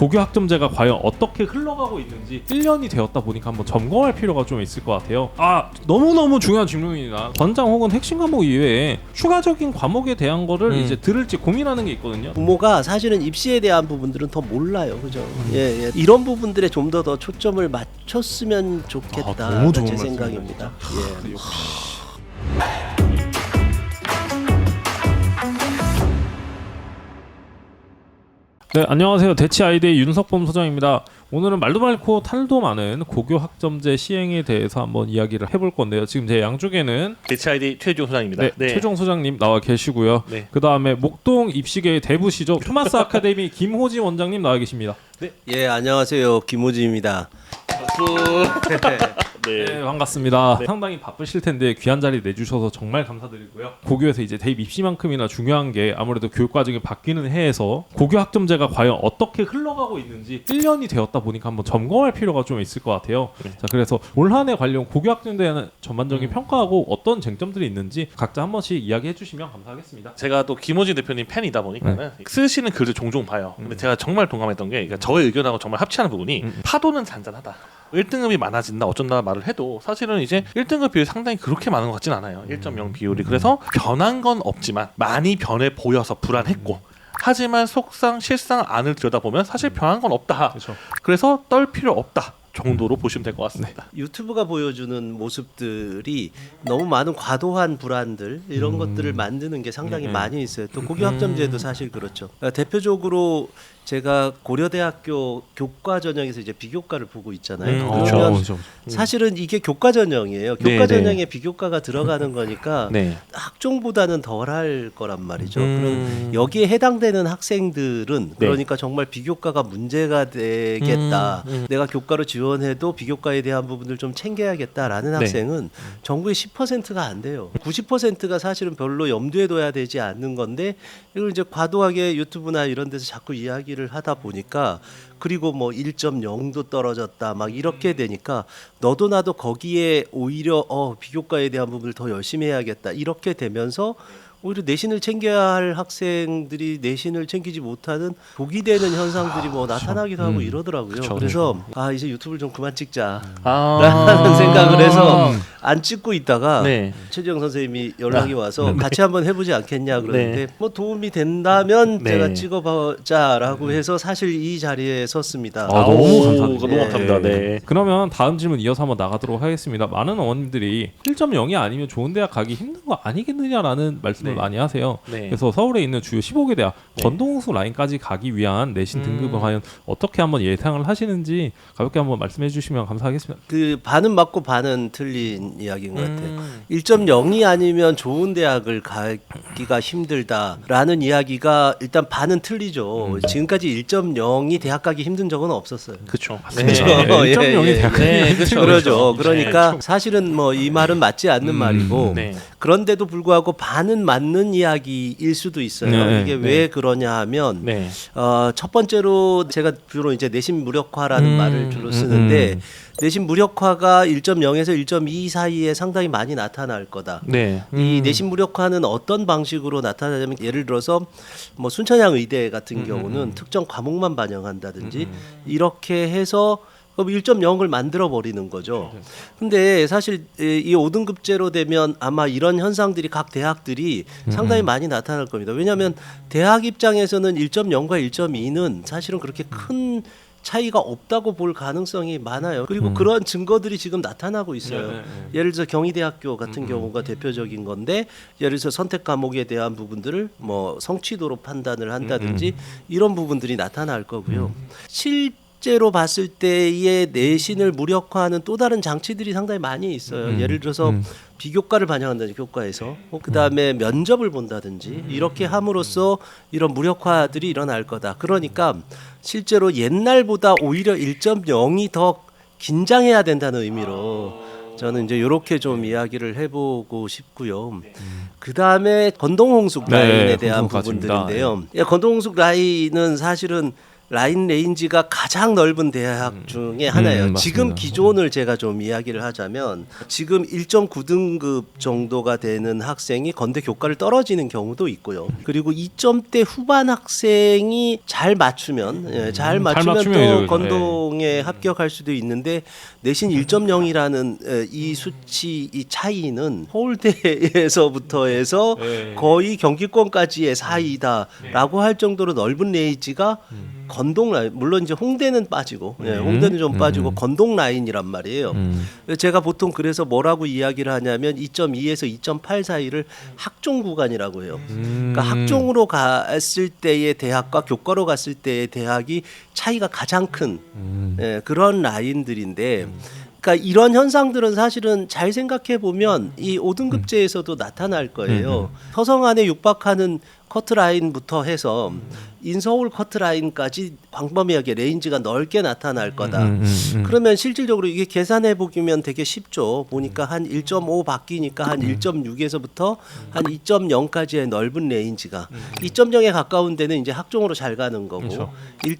고교 학점제가 과연 어떻게 흘러가고 있는지 1년이 되었다 보니까 한번 점검할 필요가 좀 있을 것 같아요. 아 너무너무 중요한 질문입니다. 권장 혹은 핵심 과목 이외에 추가적인 과목에 대한 거를 음. 이제 들을지 고민하는 게 있거든요. 부모가 사실은 입시에 대한 부분들은 더 몰라요, 그죠? 예, 예. 이런 부분들에 좀 더 더 초점을 맞췄으면 좋겠다. 아, 너무 좋은 제 생각입니다. 예. 네, 안녕하세요. 대치 아이데이 윤석범 소장입니다. 오늘은 말도 많고 탈도 많은 고교 학점제 시행에 대해서 한번 이야기를 해볼 건데요. 지금 제 양쪽에는 대치 아이디 최종 소장입니다. 네, 최종 소장님 나와 계시고요. 네. 그 다음에 목동 입시계의 대부시죠. 토마스 아카데미 김호지 원장님 나와 계십니다. 예, 안녕하세요. 김호지입니다. 네, 네. 반갑습니다. 상당히 바쁘실 텐데 귀한 자리 내주셔서 정말 감사드리고요. 고교에서 이제 대입 입시만큼이나 중요한 게 아무래도 교육 과정이 바뀌는 해에서 고교 학점제가 과연 어떻게 흘러가고 있는지 1년이 되었다 보니까 한번 점검할 필요가 좀 있을 것 같아요. 네. 자, 그래서 올 한해 관련 고교 학점제에 대한 전반적인 음. 평가하고 어떤 쟁점들이 있는지 각자 한 번씩 이야기해 주시면 감사하겠습니다. 제가 또 김호진 대표님 팬이다 보니까는 쓰시는 글을 종종 봐요. 근데 제가 정말 동감했던 게 그러니까 저의 의견하고 정말 합치하는 부분이 음. 파도는 잔잔하다. 1등급이 많아진다 어쩐다 말을 해도 사실은 이제 1등급 비율이 상당히 그렇게 많은 것 같진 않아요. 1.0 비율이. 그래서 변한 건 없지만 많이 변해 보여서 불안했고 하지만 속상 실상 안을 들여다보면 사실 변한 건 없다. 그렇죠. 그래서 떨 필요 없다 정도로 보시면 될 것 같습니다. 유튜브가 보여주는 모습들이 너무 많은 과도한 불안들 이런 것들을 만드는 게 상당히 음. 많이 있어요. 또 고교 학점제도 사실 그렇죠. 그러니까 대표적으로 제가 고려대학교 교과 전형에서 이제 비교과를 보고 있잖아요. 음, 그러면 그렇죠. 사실은 이게 교과 전형이에요. 교과 네, 네. 전형에 비교과가 들어가는 거니까 네. 학종보다는 덜할 거란 말이죠. 음. 그럼 여기에 해당되는 학생들은 네. 그러니까 정말 비교과가 문제가 되겠다. 음, 음. 내가 교과로 지원해도 비교과에 대한 부분을 좀 챙겨야겠다라는 네. 학생은 전국의 10%가 안 돼요. 90%가 사실은 별로 염두에 둬야 되지 않는 건데 이걸 이제 과도하게 유튜브나 이런 데서 자꾸 이야기 를 하다 보니까 그리고 뭐 1.0도 떨어졌다 막 이렇게 되니까 너도 나도 거기에 오히려 어 비교과에 대한 부분을 더 열심히 해야겠다 이렇게 되면서 오히려 내신을 챙겨야 할 학생들이 내신을 챙기지 못하는 독이 되는 현상들이 뭐 나타나기도 하고 이러더라고요. 그쵸, 그래서 아 이제 유튜브를 좀 그만 찍자. 아. 라는 생각을 해서 안 찍고 있다가 네. 최지영 선생님이 연락이 아, 와서 같이 한번 해보지 않겠냐 그러는데 네. 뭐 도움이 된다면 네. 제가 찍어보자라고 해서 사실 이 자리에 섰습니다. 아, 너무 오, 감사드립니다. 너무 감사합니다. 네. 그러면 다음 질문 이어서 한번 나가도록 하겠습니다. 많은 어머님들이 1.0이 아니면 좋은 대학 가기 힘든 거 아니겠느냐라는 말씀을 네. 많이 하세요. 네. 그래서 서울에 있는 주요 15개 대학 네. 전동수 라인까지 가기 위한 내신 등급을 음. 과연 어떻게 한번 예상을 하시는지 가볍게 한번 말씀해 주시면 감사하겠습니다. 그 반은 맞고 반은 틀린 이야기인 것 같아요. 음. 1.0이 아니면 좋은 대학을 가기가 힘들다라는 이야기가 일단 반은 틀리죠. 지금까지 1.0이 대학 가기 힘든 적은 없었어요. 그렇죠. 네, 예, 1.0이 예, 대학 예. 네, 그렇죠. 그러죠. 그러니까 사실은 뭐 이 말은 맞지 않는 말이고 네. 그런데도 불구하고 반은 맞는 이야기일 수도 있어요. 네, 이게 네. 왜 그러냐 하면 네. 어, 첫 번째로 제가 주로 이제 내신 무력화라는 음, 말을 주로 음, 쓰는데 음. 내신 무력화가 1.0에서 1.2 사이에 상당히 많이 나타날 거다. 네. 이 내신 무력화는 어떤 방식으로 나타나냐면 예를 들어서 뭐 순천향 의대 같은 경우는 특정 과목만 반영한다든지 이렇게 해서 그럼 1.0을 만들어 버리는 거죠. 근데 사실 이 5등급제로 되면 아마 이런 현상들이 각 대학들이 상당히 많이 나타날 겁니다. 왜냐하면 대학 입장에서는 1.0과 1.2는 사실은 그렇게 큰 차이가 없다고 볼 가능성이 많아요. 그리고 그런 증거들이 지금 나타나고 있어요. 네, 네, 예를 들어서 경희대학교 같은 경우가 대표적인 건데 예를 들어서 선택 과목에 대한 부분들을 뭐 성취도로 판단을 한다든지 이런 부분들이 나타날 거고요. 실 제로 봤을 때의 내신을 무력화하는 또 다른 장치들이 상당히 많이 있어요. 예를 들어서 비교과를 반영한다든지 교과에서 그 다음에 면접을 본다든지 이렇게 함으로써 이런 무력화들이 일어날 거다. 그러니까 실제로 옛날보다 오히려 1.0이 더 긴장해야 된다는 의미로 저는 이제 이렇게 좀 이야기를 해보고 싶고요. 그 다음에 건동홍숙 네, 라인에 대한 건동홍숙 같습니다. 부분들인데요. 예, 건동홍숙 라인은 사실은 라인 레인지가 가장 넓은 대학 중에 하나예요. 음, 지금. 기존을 제가 좀 이야기를 하자면 지금 1.9등급 정도가 되는 학생이 건대 교과를 떨어지는 경우도 있고요. 그리고 2점대 후반 학생이 잘 맞추면 예, 잘 맞추면 맞추면 또 건동에 합격할 수도 있는데 내신 1.0이라는 이 수치 이 차이는 서울대에서부터 해서 네. 거의 경기권까지의 사이다라고 할 정도로 넓은 레이지가 음. 건동 라인 물론 이제 홍대는 빠지고 예, 홍대는 좀 빠지고 건동 라인이란 말이에요. 음. 제가 보통 그래서 뭐라고 이야기를 하냐면 2.2에서 2.8 사이를 학종 구간이라고 해요. 음. 그러니까 학종으로 갔을 때의 대학과 교과로 갔을 때의 대학이 차이가 가장 큰 음. 예, 그런 라인들인데 그러니까 이런 현상들은 사실은 잘 생각해 보면 이 5등급제에서도 나타날 거예요. 서성 안에 육박하는 커트 라인부터 해서 인서울 커트 라인까지 광범위하게 레인지가 넓게 나타날 거다. 음, 음, 음. 그러면 실질적으로 이게 계산해 보기면 되게 쉽죠. 보니까 한 1.5 바뀌니까 한 1.6에서부터 한 2.0까지의 넓은 레인지가 2.0에 가까운 데는 이제 학종으로 잘 가는 거고 그렇죠. 1.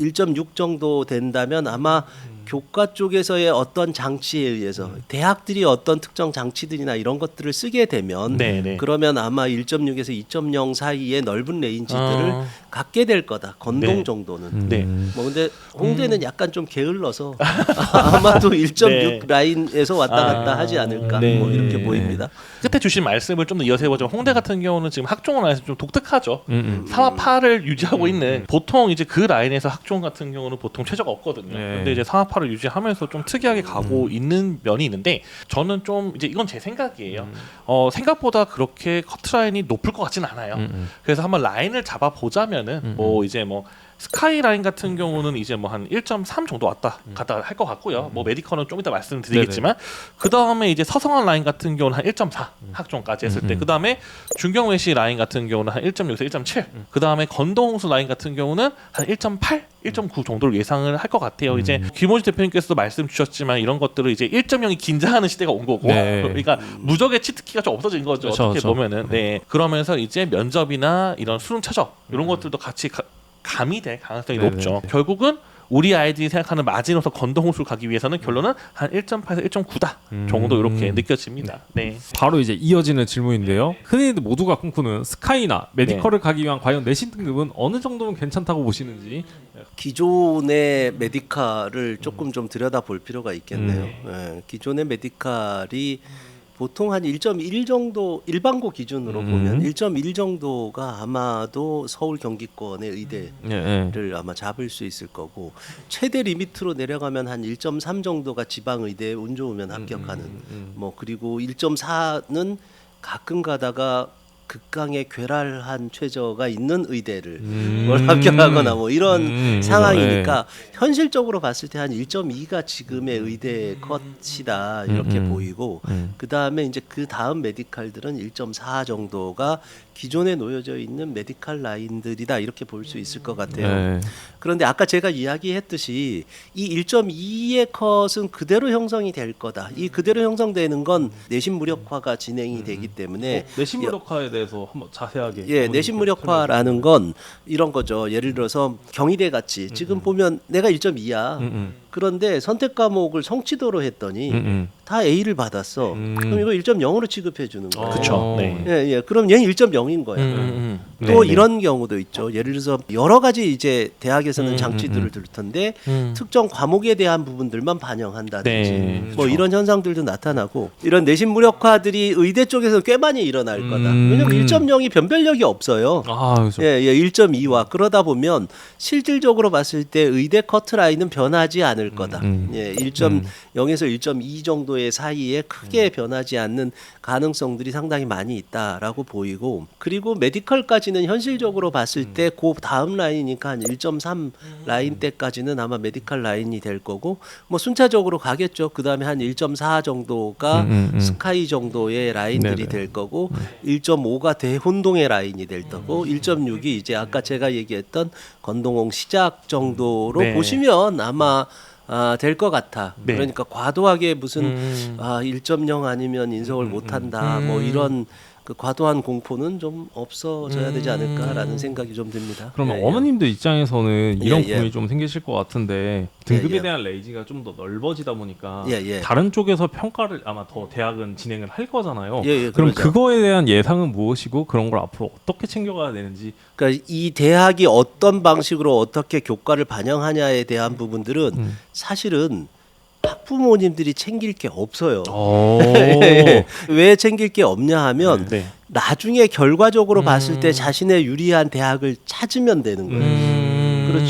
1.6 정도 된다면 아마 교과 쪽에서의 어떤 장치에 의해서 대학들이 어떤 특정 장치들이나 이런 것들을 쓰게 되면 네, 네. 그러면 아마 1.6에서 2.0 사이의 넓은 레인지들을 어. 갖게 될 거다. 건동 네. 정도는. 네. 뭐 근데 홍대는 약간 좀 게을러서 아마도 1.6 네. 라인에서 왔다 갔다 아, 하지 않을까 네. 뭐 이렇게 보입니다. 끝에 주신 말씀을 좀 더 이어서 해보자면 홍대 같은 경우는 지금 학종을 라인에서 좀 독특하죠. 음, 음. 4와 8을 유지하고 있는 보통 이제 그 라인에서 학종 같은 경우는 보통 최저가 없거든요. 네. 근데 이제 4와 8을 유지하면서 좀 특이하게 가고 있는 면이 있는데 저는 좀 이제 이건 제 생각이에요. 어, 생각보다 그렇게 커트라인이 높을 것 같지는 않아요. 음, 음. 그래서 한번 라인을 잡아 보자면은 뭐 이제 뭐 스카이 라인 같은 경우는 이제 뭐 한 1.3 정도 왔다 갔다 할 것 같고요. 뭐 메디컬은 좀 이따 말씀드리겠지만 그 다음에 이제 서성한 라인 같은 경우는 한 1.4 학종까지 했을 때, 그 다음에 중경외시 라인 같은 경우는 한 1.6에서 1.7, 그 다음에 건동홍수 라인 같은 경우는 한 1.8, 1.9 정도를 예상을 할 것 같아요. 이제 김호지 대표님께서도 말씀 주셨지만 이런 것들을 이제 1.0이 긴장하는 시대가 온 거고, 네. 그러니까 무적의 치트키가 좀 없어진 거죠. 그렇죠, 어떻게 그렇죠. 보면은, 네. 그러면서 이제 면접이나 이런 수능 최저 이런 것들도 같이 가, 가미될 가능성이 네네. 높죠. 결국은 우리 아이들이 생각하는 마지노선 건동호수를 가기 위해서는 결론은 한 1.8에서 1.9다 정도 이렇게 느껴집니다. 네. 바로 이제 이어지는 질문인데요. 흔히들 모두가 꿈꾸는 스카이나 메디컬을 가기 위한 과연 내신 등급은 어느 정도면 괜찮다고 보시는지. 기존의 메디칼을 조금 좀 들여다 볼 필요가 있겠네요. 예, 기존의 메디칼이 보통 한 1.1 정도 일반고 기준으로 음. 보면 1.1 정도가 아마도 서울 경기권의 의대 예, 예. 를 아마 잡을 수 있을 거고 최대 리미트로 내려가면 한 1.3 정도가 지방 의대에 운 좋으면 합격하는 뭐 그리고 1.4는 가끔 가다가 극강의 괴랄한 최저가 있는 의대를 음. 뭘 합격하거나 뭐 이런 음, 상황이니까 현실적으로 봤을 때 한 1.2가 지금의 의대 컷이다 이렇게 음, 음. 보이고 음. 그 다음에 이제 그 다음 메디칼들은 1.4 정도가 기존에 놓여져 있는 메디칼 라인들이다 이렇게 볼 수 있을 것 같아요. 네. 그런데 아까 제가 이야기했듯이 이 1.2의 컷은 그대로 형성이 될 거다. 이 그대로 형성되는 건 내신 무력화가 진행이 되기 때문에 어, 내신 무력화에 대해서 한번 자세하게. 예, 내신 무력화라는 건 이런 거죠. 예를 들어서 경희대 같이 지금 보면 내가 1.2야. 음, 음. 그런데 선택 과목을 성취도로 했더니 음, 음. 다 A를 받았어. 음. 그럼 이거 1.0으로 취급해 주는 거예요. 그쵸. 네. 예, 예. 그럼 얘는 1.0인 거야. 음, 음, 또 네, 이런 경우도 있죠. 예를 들어서 여러 가지 이제 대학에서는 음, 장치들을 음, 음. 들 텐데 음. 특정 과목에 대한 부분들만 반영한다든지 네, 뭐 그렇죠. 이런 현상들도 나타나고 이런 내신 무력화들이 의대 쪽에서 꽤 많이 일어날 거다. 음. 왜냐면 1.0이 변별력이 없어요. 아, 그렇죠. 예, 예, 1.2와 그러다 보면 실질적으로 봤을 때 의대 커트 라인은 변하지 않을 거다. 음. 예, 1.0에서 1.2 정도 의 사이에 크게 변하지 않는 가능성들이 상당히 많이 있다라고 보이고 그리고 메디컬까지는 현실적으로 봤을 때 그 다음 라인이니까 한 1.3 라인 때까지는 아마 메디컬 라인이 될 거고 뭐 순차적으로 가겠죠. 그다음에 한 1.4 정도가 음, 음, 음. 스카이 정도의 라인들이 네네. 될 거고 1.5가 대혼동의 라인이 될 거고 1.6이 이제 아까 제가 얘기했던 건동홍 시작 정도로 네. 보시면 아마 아, 될 것 같아. 네. 그러니까 과도하게 무슨 음. 아, 1.0 아니면 인서울 못 한다. 뭐 음. 이런 그 과도한 공포는 좀 없어져야 되지 않을까라는 음. 생각이 좀 듭니다. 그러면 예, 예. 어머님들 입장에서는 이런 예, 예. 고민이 좀 생기실 것 같은데 등급에 예, 예. 대한 레이지가 좀 더 넓어지다 보니까 예, 예. 다른 쪽에서 평가를 아마 더 대학은 진행을 할 거잖아요. 예, 예, 그럼 그러죠. 그거에 대한 예상은 무엇이고 그런 걸 앞으로 어떻게 챙겨가야 되는지 그러니까 이 대학이 어떤 방식으로 어떻게 교과를 반영하냐에 대한 부분들은 음. 사실은 학부모님들이 챙길 게 없어요. 어. 왜 챙길 게 없냐 하면 네. 나중에 결과적으로 봤을 음. 때 자신의 유리한 대학을 찾으면 되는 거예요. 음.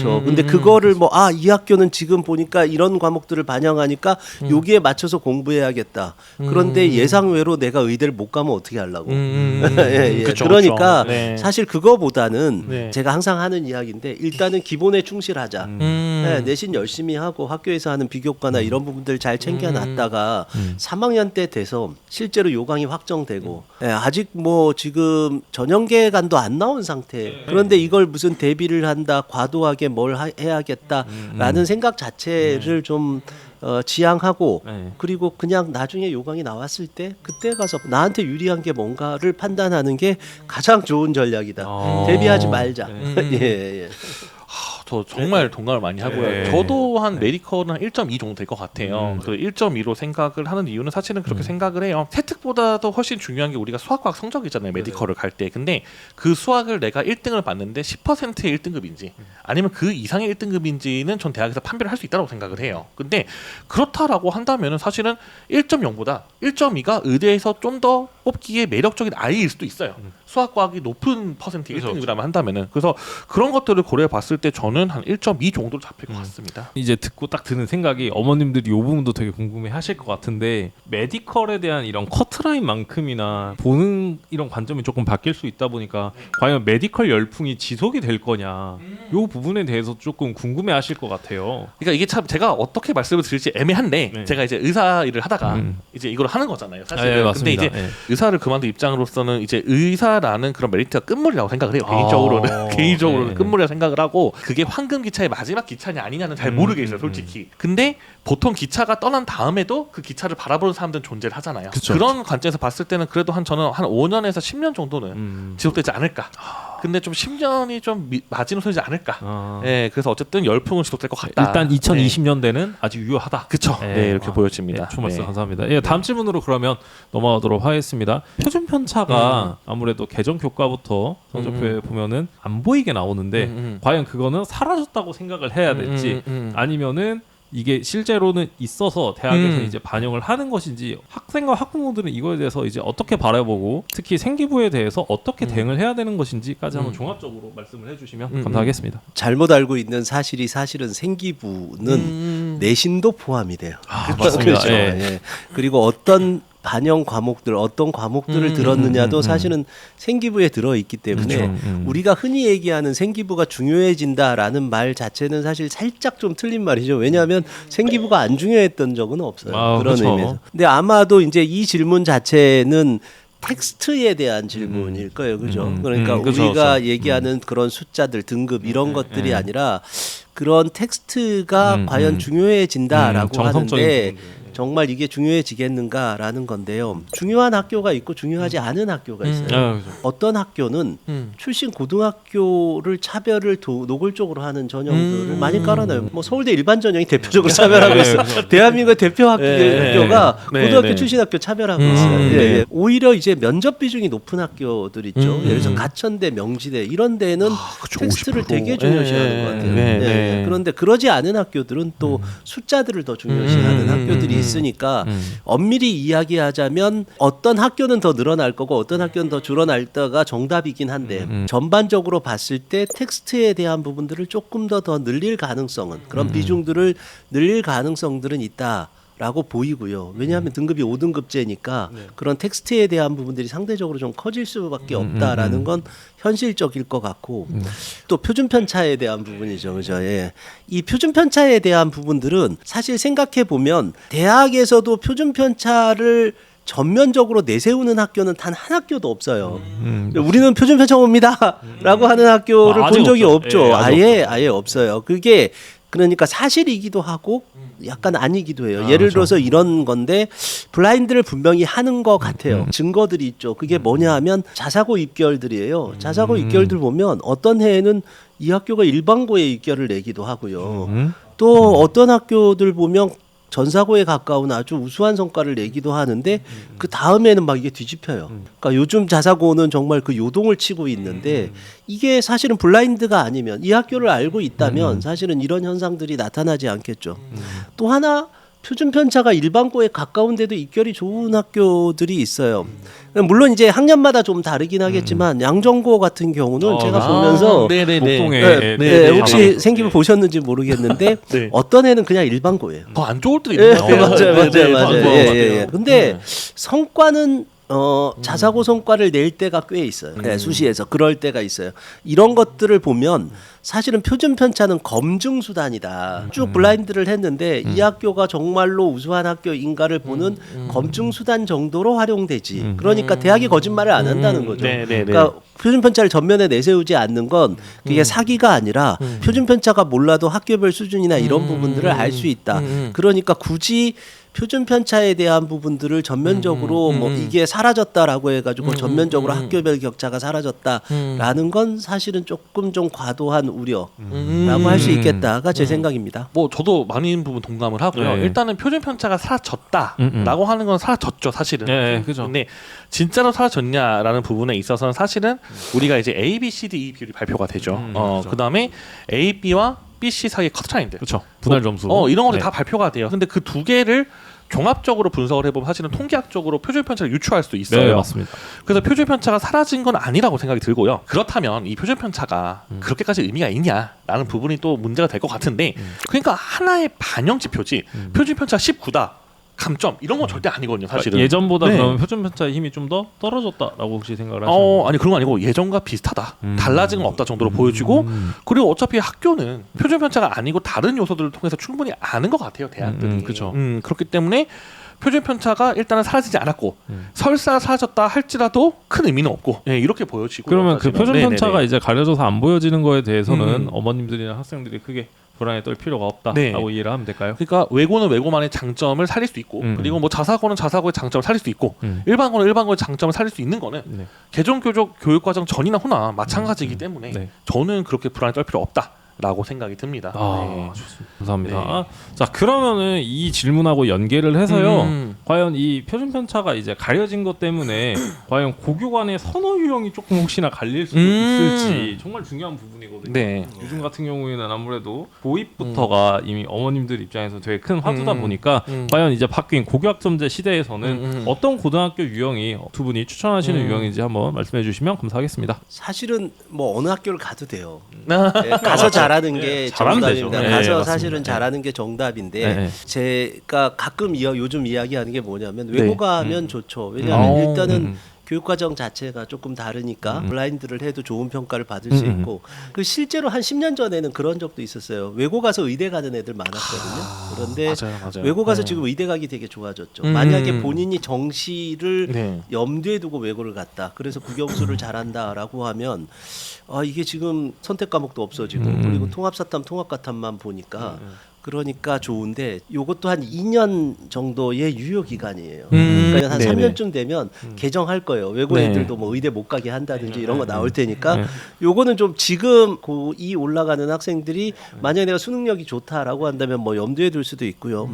그렇죠. 근데 그거를 뭐 아 이 학교는 지금 보니까 이런 과목들을 반영하니까 음. 여기에 맞춰서 공부해야겠다. 그런데 예상외로 내가 의대를 못 가면 어떻게 하려고? 음. 예, 예. 그쵸, 그러니까 그쵸. 네. 사실 그거보다는 네. 제가 항상 하는 이야기인데 일단은 기본에 충실하자. 음. 네, 내신 열심히 하고 학교에서 하는 비교과나 이런 부분들 잘 챙겨놨다가 음. 3학년 때 돼서 실제로 요강이 확정되고 예, 아직 뭐 지금 전형계간도 안 나온 상태. 그런데 이걸 무슨 대비를 한다, 과도하게 뭘 하- 해야겠다라는 생각 자체를 좀 어, 지양하고 네. 그리고 그냥 나중에 요강이 나왔을 때 그때 가서 나한테 유리한 게 뭔가를 판단하는 게 가장 좋은 전략이다. 어. 대비하지 말자. 네. 예, 예. 아, 저 정말 동감을 많이 하고요. 네. 저도 한 메디컬은 한 1.2 정도 될 것 같아요. 음. 그 1.2로 생각을 하는 이유는 사실은 그렇게 생각을 해요. 세특보다도 훨씬 중요한 게 우리가 수학과학 성적이잖아요. 메디컬을 갈 때. 근데 그 수학을 내가 1등을 받는데 10%의 1등급인지 아니면 그 이상의 1등급인지는 전 대학에서 판별을 할 수 있다고 생각을 해요. 근데 그렇다라고 한다면은 사실은 1.0보다 1.2가 의대에서 좀 더 뽑기에 매력적인 아이일 수도 있어요. 수학과학이 높은 퍼센트 그죠, 1등급이라면 한다면은. 그래서 그런 것들을 고려해 봤을 때 저는 한 1.2 정도로 잡힐 것 같습니다. 이제 듣고 딱 드는 생각이 어머님들이 이 부분도 되게 궁금해 하실 것 같은데 메디컬에 대한 이런 커트라인만큼이나 보는 이런 관점이 조금 바뀔 수 있다 보니까 과연 메디컬 열풍이 지속이 될 거냐 이 부분에 대해서 조금 궁금해 하실 것 같아요. 그러니까 이게 참 제가 어떻게 말씀을 드릴지 애매한데 네. 제가 이제 의사 일을 하다가 음. 이제 이걸 하는 거잖아요. 사실. 아, 예, 근데 맞습니다. 이제 예. 의사를 그만둔 입장으로서는 이제 의사라는 그런 메리트가 끝물이라고 생각을 해요. 개인적으로는 아, 개인적으로는 네. 끝물이라고 생각을 하고 그게 황금 기차의 마지막 기차냐 아니냐는 잘 음, 모르겠어요, 음, 솔직히. 근데 보통 기차가 떠난 다음에도 그 기차를 바라보는 사람들은 존재를 하잖아요. 그쵸, 런 관점에서 봤을 때는 그래도 한 저는 한 5년에서 10년 정도는 음. 지속되지 않을까. 근데 좀 10년이 좀 미- 마지노선이지 않을까. 아. 예, 그래서 어쨌든 열풍은 지속될 것 같다. 일단 네. 2020년대는 아직 유효하다. 그쵸. 예. 네, 이렇게 아, 보여집니다. 네, 초 말씀 네. 감사합니다. 예, 다음 질문으로 그러면 넘어가도록 하겠습니다. 표준 편차가 아무래도 개정 교과부터 성적표에 보면은 안 보이게 나오는데 음, 음. 과연 그거는 사라졌다고 생각을 해야 될지 음, 음, 음. 아니면은 이게 실제로는 있어서 대학에서 음. 이제 반영을 하는 것인지 학생과 학부모들은 이거에 대해서 이제 어떻게 바라보고 특히 생기부에 대해서 어떻게 대응을 해야 되는 것인지까지 한번 음. 종합적으로 말씀을 해주시면 음, 감사하겠습니다. 잘못 알고 있는 사실이 사실은 생기부는 음. 내신도 포함이 돼요. 아, 맞습니다. 그렇죠. 예. 예. 그리고 어떤 반영 과목들, 어떤 과목들을 음, 들었느냐도 음, 음, 음. 사실은 생기부에 들어 있기 때문에 그렇죠. 음. 우리가 흔히 얘기하는 생기부가 중요해진다라는 말 자체는 사실 살짝 좀 틀린 말이죠. 왜냐하면 생기부가 안 중요했던 적은 없어요. 아, 그런 그렇죠. 의미에서. 근데 아마도 이제 이 질문 자체는 텍스트에 대한 질문일 거예요. 그죠? 음, 그러니까 음, 그쵸, 우리가. 얘기하는 그런 숫자들, 등급 이런 것들이 음. 아니라 그런 텍스트가 음, 과연 음. 중요해진다라고 음, 하는데. 정말 이게 중요해지겠는가라는 건데요. 중요한 학교가 있고 중요하지 않은 학교가 있어요. 아, 그렇죠. 어떤 학교는 음. 출신 고등학교를 차별을 도, 노골적으로 하는 전형들을 음. 많이 깔아놔요. 뭐 서울대 일반 전형이 대표적으로 차별하고 네, 있어요. 그렇죠. 대한민국 대표 학교, 네, 학교가 네, 고등학교 네. 출신 학교 차별하고 음, 있어요. 예, 네. 예. 오히려 이제 면접 비중이 높은 학교들 있죠. 음, 예를 들어서 음. 가천대, 명지대 이런 데는 텍스트를 50%. 되게 중요시하는 예, 것 같아요. 네, 예, 네. 예. 그런데 그러지 않은 학교들은 또 숫자들을 더 중요시하는 음, 학교들이 음, 있으니까 음. 엄밀히 이야기하자면 어떤 학교는 더 늘어날 거고 어떤 학교는 더 줄어날다가 정답이긴 한데 음, 음. 전반적으로 봤을 때 텍스트에 대한 부분들을 조금 더 더 늘릴 가능성은 음. 그런 비중들을 늘릴 가능성들은 있다. 라고 보이고요. 음. 왜냐하면 등급이 5등급제니까 그런 텍스트에 대한 부분들이 상대적으로 좀 커질 수밖에 네. 음, 없다라는 음. 건 현실적일 것 같고 또 표준 편차에 대한 부분이죠. 그죠? 예. 이 표준 편차에 대한 부분들은 사실 생각해 보면 대학에서도 표준 편차를 전면적으로 내세우는 학교는 단 한 학교도 없어요. 음. 우리는 표준 편차 옵니다라고 하는 학교를 아, 본 적이 없죠. 없죠. 예, 아예 아예 없어요. 그게 그러니까 사실이기도 하고 약간 아니기도 해요. 아, 예를 그렇죠. 들어서 이런 건데 블라인드를 분명히 하는 것 같아요. 음. 증거들이 있죠. 그게 뭐냐 하면 자사고 입결들이에요. 자사고 음. 입결들 보면 어떤 해에는 이 학교가 일반고에 입결을 내기도 하고요. 음. 또 어떤 학교들 보면 전사고에 가까운 아주 우수한 성과를 내기도 하는데 그 다음에는 막 이게 뒤집혀요. 그러니까 요즘 자사고는 정말 그 요동을 치고 있는데 이게 사실은 블라인드가 아니면 이 학교를 알고 있다면 사실은 이런 현상들이 나타나지 않겠죠. 또 하나 표준 편차가 일반고에 가까운데도 입결이 좋은 학교들이 있어요. 물론 이제 학년마다 좀 다르긴 하겠지만 양정고 같은 경우는 어, 제가 아, 보면서 네네네. 목동에 네, 네, 네, 네, 혹시 네. 생기부 보셨는지 모르겠는데 네. 어떤 애는 그냥 일반고예요. 더 안 좋을 때도 예, 것 같아요. 맞아요, 맞아요, 네, 네, 맞아요. 더 예, 예. 예. 근데 네. 성과는 어 자사고 성과를 낼 때가 꽤 있어요. 네, 수시에서 그럴 때가 있어요. 이런 것들을 보면 사실은 표준 편차는 검증 수단이다. 쭉 블라인드를 했는데 이 학교가 정말로 우수한 학교인가를 보는 검증 수단 정도로 활용되지. 그러니까 대학이 거짓말을 안 한다는 거죠. 네, 네, 네. 그러니까 표준 편차를 전면에 내세우지 않는 건 그게 사기가 아니라 표준 편차가 몰라도 학교별 수준이나 이런 부분들을 알 수 있다. 그러니까 굳이 표준 편차에 대한 부분들을 전면적으로 뭐 이게 사라졌다라고 해가지고 전면적으로 학교별 격차가 사라졌다라는 건 사실은 조금 좀 과도한 우려라고 음. 할수 있겠다가 제 생각입니다. 뭐 저도 많은 부분 동감을 하고요. 네. 일단은 표준 편차가 사라졌다라고 음, 음. 하는 건 사라졌죠, 사실은. 네, 그죠. 근데 진짜로 사라졌냐라는 부분에 있어서는 사실은 우리가 이제 A, B, C, D, E 비율이 발표가 되죠. 음, 어, 그죠. 그다음에 A, B와 B, C 사이의 커트 차이인데. 그렇죠. 분할 점수. 어, 이런 것들 네. 다 발표가 돼요. 근데 그 두 개를 종합적으로 분석을 해보면 사실은 통계학적으로 표준 편차를 유추할 수 있어요. 네, 맞습니다. 그래서 표준 편차가 사라진 건 아니라고 생각이 들고요. 그렇다면 이 표준 편차가 음. 그렇게까지 의미가 있냐라는 부분이 또 문제가 될 것 같은데, 음. 그러니까 하나의 반영 지표지 표준 편차 19다 감점 이런 건 절대 아니거든요, 사실은. 예전보다 네. 그러면 표준 편차의 힘이 좀 더 떨어졌다라고 혹시 생각을 하시나요? 어 아니 그런 거 아니고 예전과 비슷하다 음. 달라진 건 없다 정도로 보여지고 음. 그리고 어차피 학교는 표준 편차가 아니고 다른 요소들을 통해서 충분히 아는 것 같아요 대학들이 음, 음, 그쵸. 음, 그렇기 때문에 표준 편차가 일단은 사라지지 않았고 음. 설사 사라졌다 할지라도 큰 의미는 없고 예, 이렇게 보여지고 그러면 그 표준 네네네. 편차가 이제 가려져서 안 보여지는 거에 대해서는 음. 어머님들이나 학생들이 크게 불안에 떨 필요가 없다라고 네. 이해를 하면 될까요? 그러니까 외고는 외고만의 장점을 살릴 수 있고 음. 그리고 뭐 자사고는 자사고의 장점을 살릴 수 있고 음. 일반고는 일반고의 장점을 살릴 수 있는 거는 네. 개정 교적 교육 과정 전이나 후나 마찬가지이기 때문에 네. 저는 그렇게 불안에 떨 필요 없다 라고 생각이 듭니다. 아, 네. 좋습니다. 감사합니다. 네. 아, 자, 그러면은 이 질문하고 연계를 해서요. 음. 과연 이 표준 편차가 이제 가려진 것 때문에 과연 고교 간의 선호 유형이 조금 혹시나 갈릴 수도 음. 있을지 정말 중요한 부분이거든요. 네. 요즘 같은 경우에는 아무래도 고입부터가 이미 어머님들 입장에서 되게 큰 화두다 음. 보니까 음. 과연 이제 바뀐 고교학점제 시대에서는 음, 음. 어떤 고등학교 유형이 두 분이 추천하시는 음. 유형인지 한번 말씀해 주시면 감사하겠습니다. 사실은 뭐 어느 학교를 가도 돼요. 아, 네, 가서 잘 하는 게 네, 잘하면 정답입니다. 네, 가서 맞습니다. 사실은 네. 잘하는 게 정답인데 네. 제가 가끔 이야, 요즘 이야기하는 게 뭐냐면 외고가 하면 좋죠. 왜냐하면 음. 일단은 음. 교육과정 자체가 조금 다르니까 음. 블라인드를 해도 좋은 평가를 받을 수 음. 있고 그 실제로 한 10년 전에는 그런 적도 있었어요. 외고 가서 의대 가는 애들 많았거든요. 그런데 맞아요, 맞아요. 외고 가서 네. 지금 의대 가기 되게 좋아졌죠. 음. 만약에 본인이 정시를 네. 염두에 두고 외고를 갔다. 그래서 국영수를 잘한다라고 하면 아 이게 지금 선택 과목도 없어지고 음. 그리고 통합 사탐 통합가탐만 보니까 그러니까 좋은데 요것도 한 2년 정도의 유효 기간이에요. 음. 그러니까 한 네네. 3년쯤 되면 개정할 거예요. 외고 네. 애들도 뭐 의대 못 가게 한다든지 이런 거 나올 테니까 네. 요거는 좀 지금 고2 올라가는 학생들이 만약에 내가 수능력이 좋다라고 한다면 뭐 염두에 둘 수도 있고요.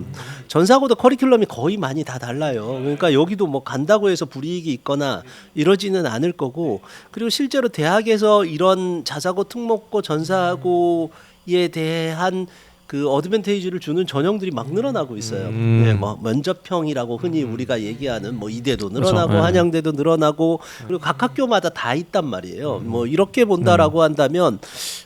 전사고도 커리큘럼이 거의 많이 다 달라요. 그러니까 여기도 뭐 간다고 해서 불이익이 있거나 이러지는 않을 거고 그리고 실제로 대학에서 이런 자사고 특목고 전사고에 대한 그 어드밴테이지를 주는 전형들이 막 늘어나고 있어요. 음. 네, 뭐 면접형이라고 흔히 우리가 얘기하는 뭐 이대도 늘어나고 그렇죠. 네. 한양대도 늘어나고 그리고 각 학교마다 다 있단 말이에요. 뭐 이렇게 본다라고 한다면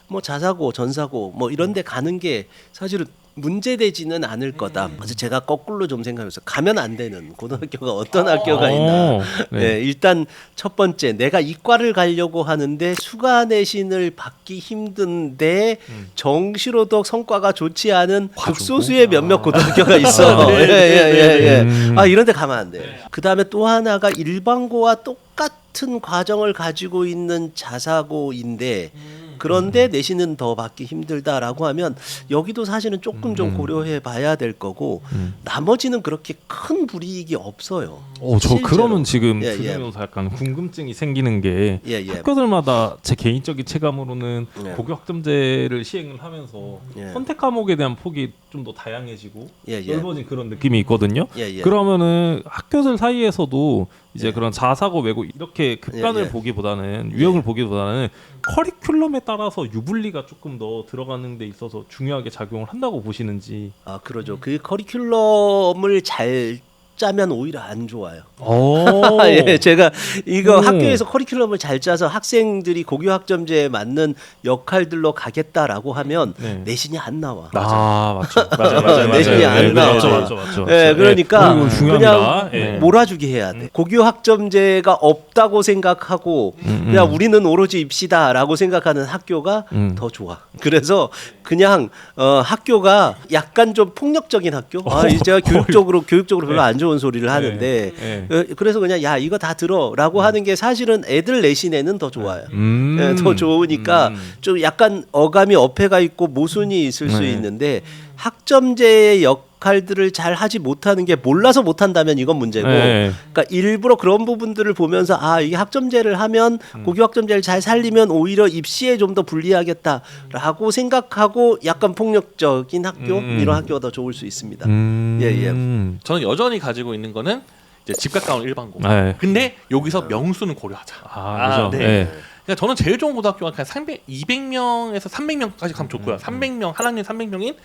뭐 자사고, 전사고 뭐 이런 데 가는 게 사실은 문제되지는 않을 거다. 그래서 제가 거꾸로 좀 생각해서 가면 안 되는 고등학교가 어떤 학교가 있나. 어, 네. 네. 일단 첫 번째 내가 이과를 가려고 하는데 수가 내신을 받기 힘든데 정시로도 성과가 좋지 않은 극소수의 몇몇 고등학교가 있어. 예, 예, 예, 예. 음. 아 이런 데 가면 안 돼. 그 다음에 또 하나가 일반고와 똑 똑같은 과정을 가지고 있는 자사고인데 그런데 내신은 더 받기 힘들다라고 하면 여기도 사실은 조금 좀 고려해 봐야 될 거고 나머지는 그렇게 큰 불이익이 없어요. 어, 저 실제로. 그러면 지금 예, 예. 들으면서 약간 궁금증이 생기는 게 예, 예. 학교들마다 제 개인적인 체감으로는 예. 고교 학점제를 시행을 하면서 예. 선택 과목에 대한 폭이 좀 더 다양해지고 예, 예. 넓어진 그런 느낌이 있거든요. 예, 예. 그러면은 학교들 사이에서도 이제 예. 그런 자사고 외고 이렇게 극단을 예, 예. 보기보다는 유형을 보기보다는 커리큘럼에 따라서 유불리가 조금 더 들어가는 데 있어서 중요하게 작용을 한다고 보시는지. 아 그러죠. 그 커리큘럼을 잘 짜면 오히려 안 좋아요. 오. 예, 제가 이거 오. 학교에서 커리큘럼을 잘 짜서 학생들이 고교 학점제에 맞는 역할들로 가겠다라고 하면 네. 내신이 안 나와. 아 맞죠. 맞아요, 맞아요, 내신이 맞아요. 안 네, 나와. 맞죠, 맞죠, 맞죠. 예, 그러니까 네. 어, 중요합니다. 예. 몰아주기 해야 돼. 고교 학점제가 없다고 생각하고 음, 그냥 우리는 오로지 입시다라고 생각하는 학교가 음. 더 좋아. 그래서 그냥 어, 학교가 약간 좀 폭력적인 학교. 아, 이 제가 교육적으로 교육적으로 별로 안 좋은 소리를 하는데 네. 어, 그래서 그냥 야 이거 다 들어라고 하는 게 사실은 애들 내신에는 더 좋아요. 음. 예, 더 좋으니까 음. 좀 약간 어감이 어폐가 있고 모순이 있을 수 네. 있는데 학점제의 역할들을 잘 하지 못하는 게 몰라서 못한다면 이건 문제고 네. 그러니까 일부러 그런 부분들을 보면서 아 이게 학점제를 하면 음. 고교 학점제를 잘 살리면 오히려 입시에 좀 더 불리하겠다라고 생각하고 약간 폭력적인 학교 음. 이런 학교가 더 좋을 수 있습니다. 음. 예, 예. 저는 여전히 가지고 있는 거는 이제 집 가까운 일반고. 네. 근데 여기서 명수는 고려하자. 아, 그죠. 네. 네. 그러니까 저는 제일 좋은 고등학교가 그냥 300, 200명에서 300명까지 가면 좋고요. 300명 한 학년 300명인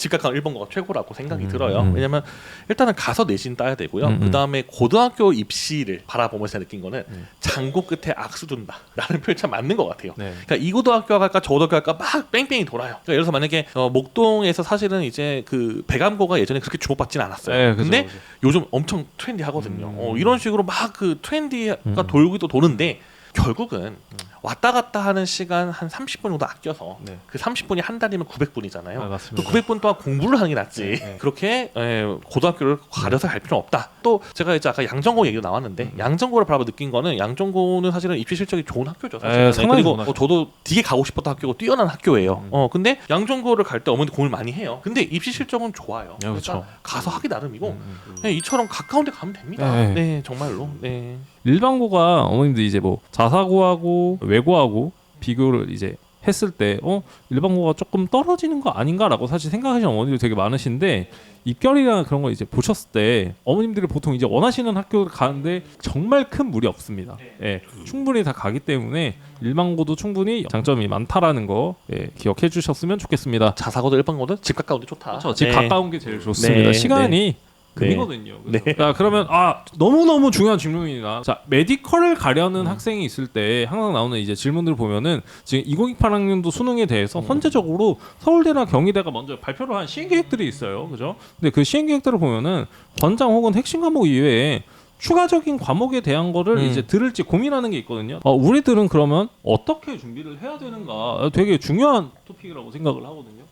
집 가까운 일본고가 최고라고 생각이 들어요. 음. 왜냐면 일단은 가서 내신 따야 되고요. 음, 음. 그다음에 고등학교 입시를 바라보면서 느낀 거는 장고 끝에 악수 둔다 라는 표현 참 맞는 것 같아요. 네. 그러니까 이 고등학교 갈까 저 고등학교 갈까 막 뺑뺑이 돌아요. 그러니까 예를 들어서 만약에 어, 목동에서 사실은 이제 그 배감고가 예전에 그렇게 주목받지는 않았어요. 네, 그죠, 근데 그죠. 요즘 엄청 트렌디하거든요. 음. 어, 이런 식으로 막 그 트렌디가 음. 돌기도 도는데 결국은 왔다 갔다 하는 시간 한 30분 정도 아껴서 네. 그 30분이 한 달이면 900분이잖아요. 아, 그 맞습니다. 900분 동안 공부를 하는 게 낫지. 네, 네. 그렇게 에, 고등학교를 가려서 갈 필요는 없다. 또 제가 이제 아까 양정고 얘기도 나왔는데 음. 양정고를 바라보 느낀 거는 양정고는 사실은 입시 실적이 좋은 학교죠. 사실. 네, 상당히 그리고. 어, 저도 되게 가고 싶었던 학교고 뛰어난 학교예요. 음. 어 근데 양정고를 갈 때 어머니 고민을 많이 해요. 근데 입시 실적은 좋아요. 네, 그렇죠. 그러니까 가서 하기 나름이고 음, 음. 네, 이처럼 가까운 데 가면 됩니다. 네. 네, 정말로. 네. 일반고가 어머님들 이제 뭐 자사고하고 외고하고 비교를 이제 했을 때 어 일반고가 조금 떨어지는 거 아닌가라고 사실 생각하시는 어머니들 되게 많으신데 입결이나 그런 거 이제 보셨을 때 어머님들이 보통 이제 원하시는 학교를 가는데 정말 큰 무리 없습니다. 예, 충분히 다 가기 때문에 일반고도 충분히 장점이 많다라는 거 예, 기억해 주셨으면 좋겠습니다. 자사고도 일반고도 집 가까운 데 좋다. 그렇죠. 집 네. 가까운 게 제일 좋습니다. 네, 시간이 네. 금이거든요. 네. 그죠? 자 그러면 아 너무 너무 중요한 질문이다. 자 메디컬을 음. 가려는 학생이 있을 때 항상 나오는 이제 질문들 을 보면은 지금 2028학년도 수능에 음. 대해서 현재적으로 서울대나 경희대가 먼저 발표를 한 시행 계획들이 있어요. 그죠? 근데 그 시행 계획들을 보면은 권장 혹은 핵심 과목 이외에 추가적인 과목에 대한 거를 음. 이제 들을지 고민하는 게 있거든요. 어, 우리들은 그러면 어떻게 준비를 해야 되는가 되게 중요한 토픽이라고 생각을 하거든요.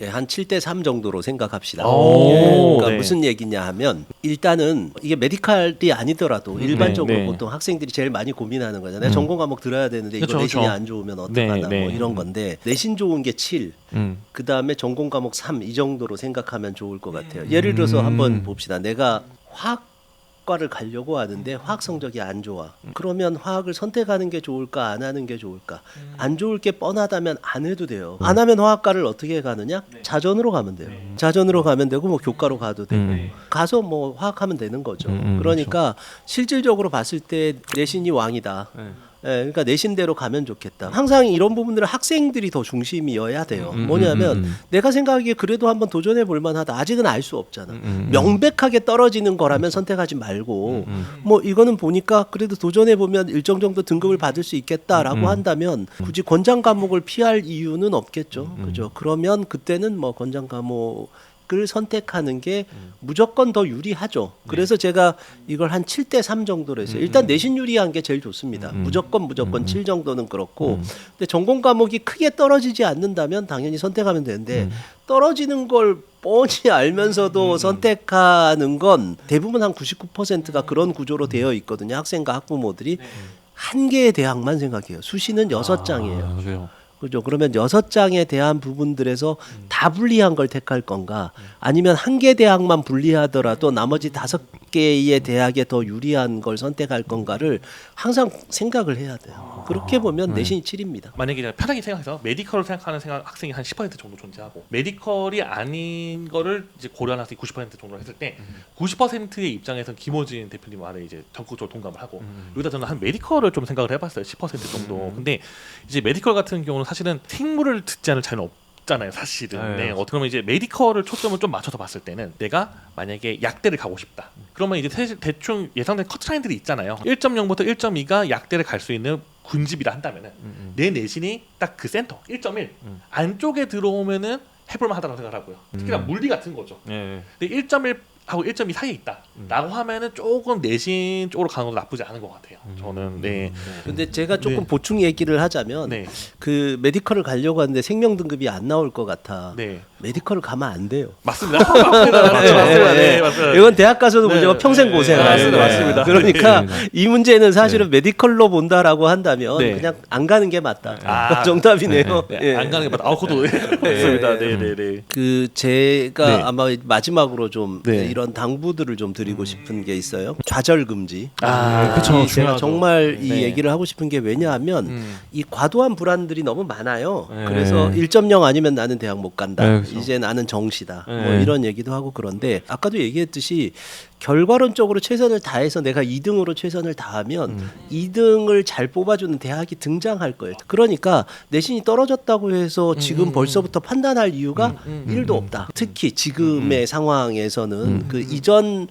예, 한 7대 3 정도로 생각합시다. 오, 예, 그러니까 네. 무슨 얘기냐 하면 일단은 이게 메디칼이 아니더라도 일반적으로 네. 보통 학생들이 제일 많이 고민하는 거잖아요. 음. 전공 과목 들어야 되는데 이거 그쵸, 내신이 그쵸. 안 좋으면 어떡하나 네, 네. 뭐 이런 건데 내신 좋은 게 7, 음. 그 다음에 전공 과목 3 이 정도로 생각하면 좋을 것 같아요. 예를 들어서 음. 한번 봅시다. 내가 화학 과를 가려고 하는데 화학 성적이 안 좋아. 그러면 화학을 선택하는 게 좋을까 안 하는 게 좋을까? 안 좋을 게 뻔하다면 안 해도 돼요. 안 하면 화학과를 어떻게 가느냐? 자전으로 가면 돼요. 자전으로 가면 되고 뭐 교과로 가도 되고 음. 가서 뭐 화학하면 되는 거죠. 음, 음, 그러니까 실질적으로 봤을 때 내신이 왕이다. 네. 예, 그러니까 내신대로 가면 좋겠다. 항상 이런 부분들은 학생들이 더 중심이어야 돼요. 음, 뭐냐면 음, 음. 내가 생각하기에 그래도 한번 도전해 볼 만하다. 아직은 알 수 없잖아. 음, 음. 명백하게 떨어지는 거라면 선택하지 말고 음. 뭐 이거는 보니까 그래도 도전해 보면 일정 정도 등급을 받을 수 있겠다라고 음. 한다면 굳이 권장 과목을 피할 이유는 없겠죠. 음. 그죠? 그러면 그때는 뭐 권장 과목 대학을 선택하는 게 무조건 더 유리하죠. 그래서 제가 이걸 한 7대 3 정도로 했어요. 일단 내신 유리한 게 제일 좋습니다. 무조건 무조건 7 정도는 그렇고 근데 전공 과목이 크게 떨어지지 않는다면 당연히 선택하면 되는데 떨어지는 걸 뻔히 알면서도 선택하는 건 대부분 한 99%가 그런 구조로 되어 있거든요. 학생과 학부모들이 한 개의 대학만 생각해요. 수시는 여섯 장이에요. 아, 그죠? 그러면 여섯 장에 대한 부분들에서 다 불리한 걸 택할 건가? 아니면 한 개 대학만 불리하더라도 나머지 다섯 개의 대학에 더 유리한 걸 선택할 건가를 항상 생각을 해야 돼요. 그렇게 보면 내신이 7입니다. 만약에 그냥 편하게 생각해서 메디컬을 생각하는 생각, 학생이 한 10% 정도 존재하고 메디컬이 아닌 거를 이제 고려하는 학생이 90% 정도 했을 때 90%의 입장에서는 김호진 대표님 말에 이제 전국적으로 동감을 하고 여기다 저는 한 메디컬을 좀 생각을 해봤어요 10% 정도. 근데 이제 메디컬 같은 경우는 사실은 생물을 듣지 않을 자는 없 잖아요 사실은 네. 네, 어떻게 보면 이제 메디컬을 초점을 좀 맞춰서 봤을 때는 내가 만약에 약대를 가고 싶다 그러면 이제 대충 예상된 커트라인들이 있잖아요 1.0부터 1.2가 약대를 갈 수 있는 군집이라 한다면은 내 내신이 딱 그 센터 1.1 안쪽에 들어오면은 해볼만 하다고 생각하고요. 특히나 물리 같은 거죠. 예. 근데 1.1 하고 1.2 사이에 있다라고 하면은 조금 내신 쪽으로 가는 것도 나쁘지 않은 것 같아요. 저는 네. 근데 제가 조금 네. 보충 얘기를 하자면 네. 그 메디컬을 가려고 하는데 생명 등급이 안 나올 것 같아. 네. 메디컬을 가면 안 돼요. 맞습니다. 맞습니다. 맞습니다. 맞습니다. 네, 맞습니다. 이건 대학 가서도 네. 문제가 평생 네. 고생을 네, 맞습니다. 맞습니다. 그러니까 네. 이 문제는 사실은 메디컬로 본다라고 한다면 네. 그냥 안 가는 게 맞다. 아. 정답이네요. 네, 예. 안 가는 게 맞다. 아, 그것도 맞습니다. 네, 네, 네. 그 제가 네. 아마 마지막으로 좀 네. 이런 당부들을 좀 드리고 싶은 게 있어요. 좌절 금지. 아, 그쵸, 이 제가 중요하죠. 정말 이 네. 얘기를 하고 싶은 게 왜냐하면 음. 이 과도한 불안들이 너무 많아요. 네. 그래서 1.0 아니면 나는 대학 못 간다. 네, 그쵸. 이제 나는 정시다. 뭐 네. 이런 얘기도 하고 그런데 아까도 얘기했듯이 결과론적으로 최선을 다해서 내가 2등으로 최선을 다하면 음. 2등을 잘 뽑아주는 대학이 등장할 거예요. 그러니까 내신이 떨어졌다고 해서 지금 벌써부터 판단할 이유가 음, 1도 없다. 특히 지금의 상황에서는 그 이전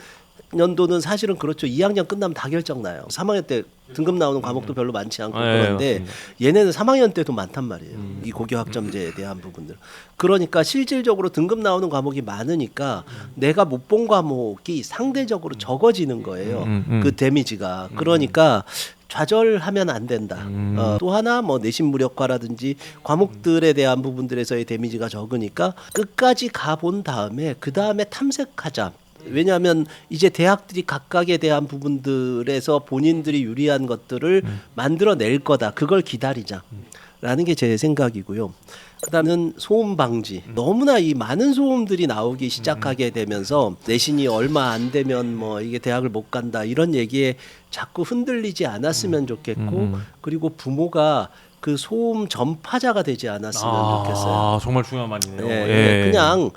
연도는 사실은 그렇죠. 2학년 끝나면 다 결정나요. 3학년 때 등급 나오는 과목도 별로 많지 않고 네, 그런데 맞습니다. 얘네는 3학년 때도 많단 말이에요. 이 고교 학점제에 대한 부분들. 그러니까 실질적으로 등급 나오는 과목이 많으니까 내가 못 본 과목이 상대적으로 적어지는 거예요. 음, 음. 그 데미지가. 그러니까 좌절하면 안 된다. 음. 어, 또 하나 뭐 내신 무력화라든지 과목들에 대한 부분들에서의 데미지가 적으니까 끝까지 가본 다음에 그 다음에 탐색하자. 왜냐하면 이제 대학들이 각각에 대한 부분들에서 본인들이 유리한 것들을 만들어낼 거다. 그걸 기다리자. 라는 게 제 생각이고요. 그다음은 소음 방지. 너무나 이 많은 소음들이 나오기 시작하게 되면서 내신이 얼마 안 되면 뭐 이게 대학을 못 간다 이런 얘기에 자꾸 흔들리지 않았으면 좋겠고 그리고 부모가 그 소음 전파자가 되지 않았으면 좋겠어요. 아, 정말 중요한 말이네요. 예, 예. 예. 그냥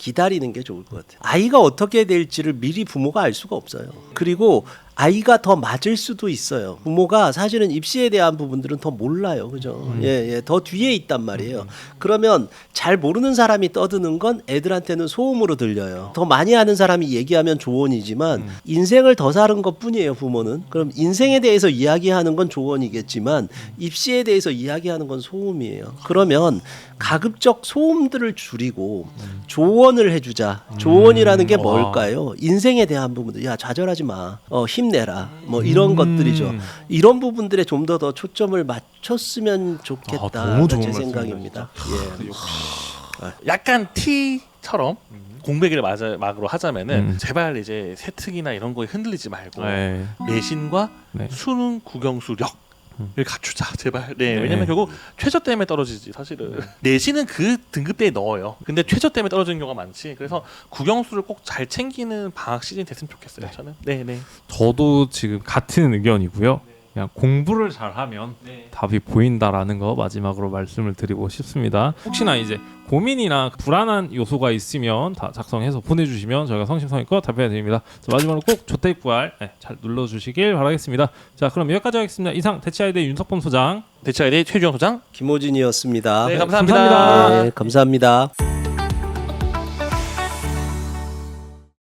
기다리는 게 좋을 것 같아요. 아이가 어떻게 될지를 미리 부모가 알 수가 없어요. 그리고 아이가 더 맞을 수도 있어요. 부모가 사실은 입시에 대한 부분들은 더 몰라요. 그죠? 예, 예. 더 뒤에 있단 말이에요. 그러면 잘 모르는 사람이 떠드는 건 애들한테는 소음으로 들려요. 더 많이 아는 사람이 얘기하면 조언이지만 인생을 더 사는 것 뿐이에요, 부모는. 그럼 인생에 대해서 이야기하는 건 조언이겠지만 입시에 대해서 이야기하는 건 소음이에요. 그러면 가급적 소음들을 줄이고 조언을 해주자. 조언이라는 게 뭘까요? 인생에 대한 부분들. 야 좌절하지 마. 어, 힘내라. 뭐 이런 것들이죠. 이런 부분들에 좀더더 초점을 맞췄으면 좋겠다. 아, 제 생각입니다. 예. 약간 T처럼 공백을 맞아, 막으로 하자면은 음. 제발 이제 세특이나 이런 거에 흔들리지 말고 예. 내신과 네. 수능 국영수력 을 갖추자 제발. 네, 네. 왜냐면 결국 최저 때문에 떨어지지 사실은. 내신은 그 등급대에 넣어요. 근데 최저 때문에 떨어지는 경우가 많지. 그래서 국영수를 꼭 잘 챙기는 방학 시즌 이 됐으면 좋겠어요. 저는. 네, 네. 저도 지금 같은 의견이고요. 그냥 공부를 잘하면 네. 답이 보인다라는 거 마지막으로 말씀을 드리고 싶습니다. 혹시나 이제 고민이나 불안한 요소가 있으면 다 작성해서 보내주시면 저희가 성심성의껏 답변해 드립니다. 자, 마지막으로 꼭 조태입구알 네, 잘 눌러주시길 바라겠습니다. 자 그럼 여기까지 하겠습니다. 이상 대치아이대 윤석범 소장 대체아이대 최주영 소장. 김호진이었습니다. 네, 감사합니다. 감사합니다. 네, 감사합니다.